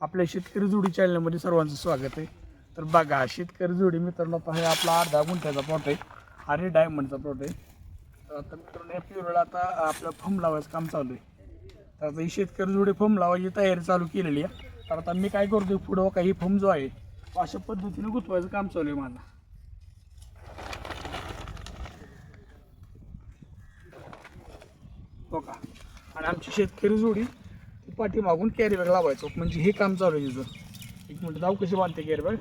आपल्या शेतकरी जोडी चॅनलमध्ये सर्वांचं स्वागत आहे. तर बघा शेतकरी जोडी मित्रांनो आता हे आपला अर्धा गुंठ्याचा प्लॉट आहे आणि डायमंडचा प्लॉट आहे. तर आता मित्रांनो या पिवळा आता आपलं फम लावायचं काम चालू आहे. तर आता ही शेतकरी जोडी फम लावायची तयारी चालू केलेली आहे. तर आता मी काय करतो पुढं काही फम जो आहे तो अशा पद्धतीने गुंतवायचं काम चालू आहे माझं. हो का आणि आमची शेतकरी जोडी पाठीमागून कॅरी बॅग लावायचो. म्हणजे हे काम चालू आहे तिचं. एक मिनटं जाऊ कशी बांधते कॅरी बॅग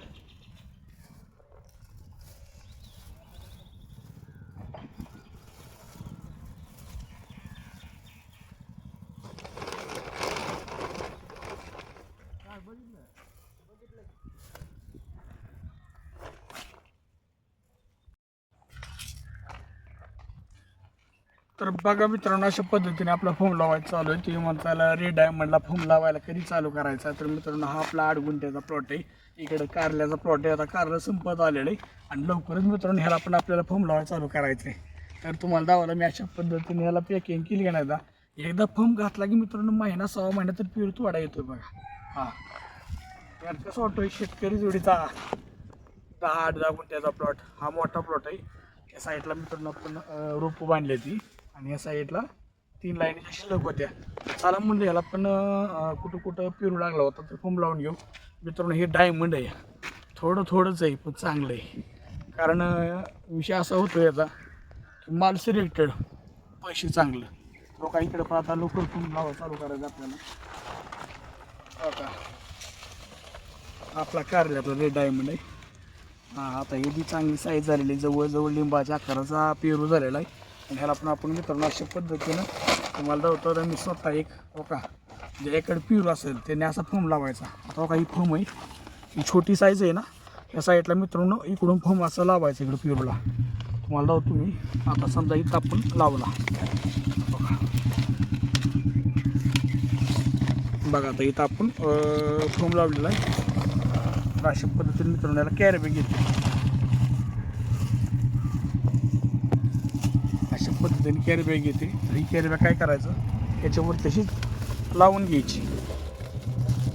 तर बघा मित्रांनो अशा पद्धतीने आपला फोम लावायचा चालू आहे. तुम्ही म्हणताला रेड डायमंडला फोम लावायला कधी चालू करायचा? तर मित्रांनो हा आपला आठ गुंठ्याचा प्लॉट आहे. इकडे कारल्याचा प्लॉट आहे. आता कारलं संपत आलेलं आहे. आणि लवकरच मित्रांनो ह्याला पण आपल्याला फोम लावायला चालू करायचं आहे तर तुम्हाला दावाला मी अशा पद्धतीने ह्याला पॅकिंग केली का नाही एकदा एकदा फोम घातला की मित्रांनो महिना सहा महिना तर पिवर तोडा येतो बघा. हां. यार कसं आहे शेतकरी जोडीचा दहा आठ दहा गुंठ्याचा प्लॉट हा मोठा प्लॉट आहे. या साईडला मित्रांनो आपण रोपं बांधली ती आणि या साईडला तीन लाईनीच्या शिल्लक होत्या. चला म्हणलं ह्याला पण कुठं कुठं पिरू लागला होता तर फोम लावून घेऊ. मित्रांनो हे डायमंड आहे. थोडं थोडंच आहे पण चांगलं आहे. कारण विषय असा होतो याचा की माल सिलेक्टेड पैसे चांगलं. लोक इकडे पण आता लोक फोम लावा चालू करायचं आपल्याला. हो का? आपला कार्यातला रेड डायमंड आहे. हां आता ही बी चांगली साईज झालेली आहे. जवळजवळ लिंबाच्या आकाराचा पेरू झालेला आहे. आणि ह्याला पण आपण मित्रांनो अशा पद्धतीनं तुम्हाला दावतो तर मी स्वतः एक हो का प्युर असेल त्याने असा फोम लावायचा. आता ओका का ही फोम आहे. ही छोटी साईज आहे ना ह्या साईडला मित्रांनो इकडून फोम असं लावायचं इकडं प्युरला तुम्हाला दावतो मी. आता समजा इथं आपण लावला. हो का. बघा आता इथं आपण फोम लावलेला आहे. अशा पद्धतीने मित्रांनो याला कॅरेबॅग घेते अशा पद्धतीने कॅरी बॅग येते. तर ही कॅरी बॅग काय करायचं? याच्यावर तशीच लावून घ्यायची.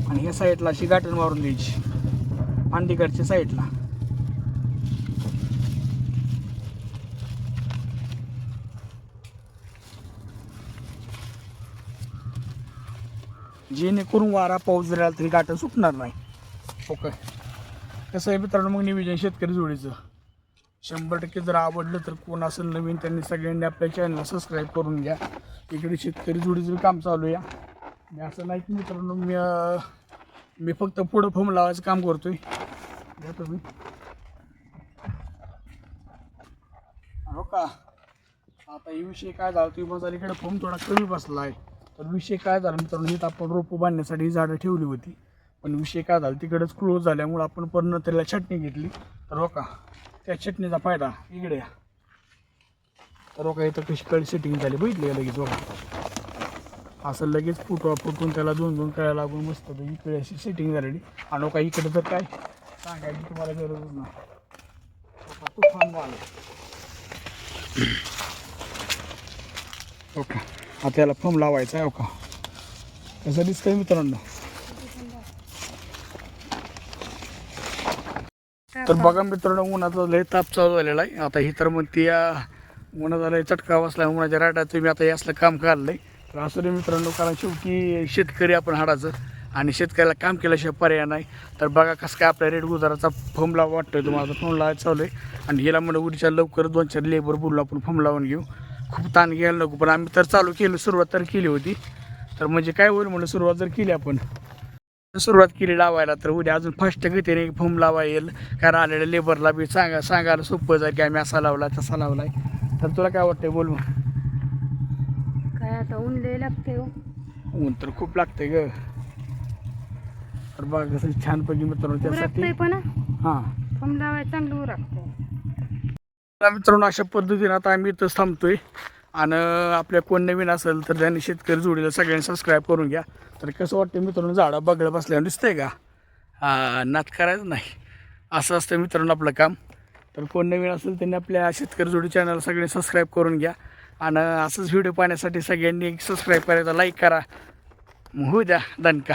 आणि या साईडला अशी गाठण मारून द्यायची. अंडीकडच्या साईडला जेणेकरून वारा पाऊस जरी आला तरी गाठण सुटणार नाही. ओके. कसं आहे मित्रांनो मग नियोजन शेतकरी जोडीचं. शंभर टक्के जर आवडलं तर कोण असेल नवीन त्यांनी सगळ्यांनी आपल्या चॅनलला सबस्क्राईब करून घ्या. इकडे शेतकरी जोडीचं काम चालू या मी असं नाही की मित्रांनो मी मी फक्त पुढं फोम लावायचं काम करतोय. घ्या तुम्ही. हो का? आता हे विषय काय झाला तुम्ही माझा इकडे फोम थोडा कमी बसला आहे. तर विषय काय झाला मित्रांनो हे आपण रोपं बांधण्यासाठी झाडं ठेवली होती. पण विषय काय झाला तिकडंच क्लोज झाल्यामुळं आपण पूर्ण त्याला छटणी घेतली. तर हो का? त्या चटणीचा फायदा. इकडे या. तर इथं कशी कळी सेटिंग झाली. बघितली का लगेच बघा असं लगेच फुटवा फुटून त्याला दोन दोन कळ्या लागून मस्त इकडे अशी सेटिंग झालेली. आणि हो का इकडे तर काय? सांगायची तुम्हाला गरजच नाही. हो तुफान झालं हो आता याला फम लावायचा आहे ओका का? कसं दिसतंय मित्रांनो? तर बघा मित्रांनो उन्हाचा लय ताप चालू झालेला आहे. आता ही तर मग ती या उन्हाचा लय चटका बसला उन्हाच्या राटात तुम्ही आता असलं काम काढलंय. तर असं रे मित्रांनो कारण शेवटी शेतकरी आपण हाडाचं आणि शेतकऱ्याला काम केल्याशिवाय पर्याय नाही. तर बघा कसं काय आपल्या रेड गुजाराचा फॉर्म लावा वाटतोय तुम्हाला. फॉर्म लावायचा चालू आहे. आणि गेला म्हणजे उडीच्या लवकर दोन चार लेबर बोललो आपण फॉर्म लावून घेऊ. खूप ताण घ्यायला नको. पण आम्ही तर चालू केलं सुरुवात तर केली होती. तर म्हणजे काय होईल म्हणलं सुरुवात जर केली आपण सुरुवात केली लावायला तर उद्या अजून फास्ट गतीने फॉर्म लावा येईल कारण आलेल्या लेबरला बी सांगा सांगायला सोपं जाईल की आम्ही असा लावला तसा लावलाय. तर तुला काय वाटतंय? बोल मग. काय आता ऊन लय लागते हो. ऊन तर खूप लागतंय ग. तर बघा कसं छानपैकी मित्रांनो त्यासाठी. उरकतंय पण हां. फम लावायला चांगलं मित्रांनो अशा पद्धतीने आता आम्ही इथंच थांबतोय. आणि आपल्या कोण नवीन असेल तर त्यांनी शेतकरी जोडीला सगळ्यांनी सबस्क्राईब करून घ्या. तर कसं वाटतं मित्रांनो झाडं बगळं बसल्यावर दिसतंय का? हां नात करायचं नाही. असं असतं मित्रांनो आपलं काम. तर कोण नवीन असेल त्यांनी आपल्या शेतकरी जोडी चॅनल सगळे सबस्क्राईब करून घ्या. आणि असंच व्हिडिओ पाहण्यासाठी सगळ्यांनी सबस्क्राईब करायचा लाईक करा. मग होऊ द्या दणका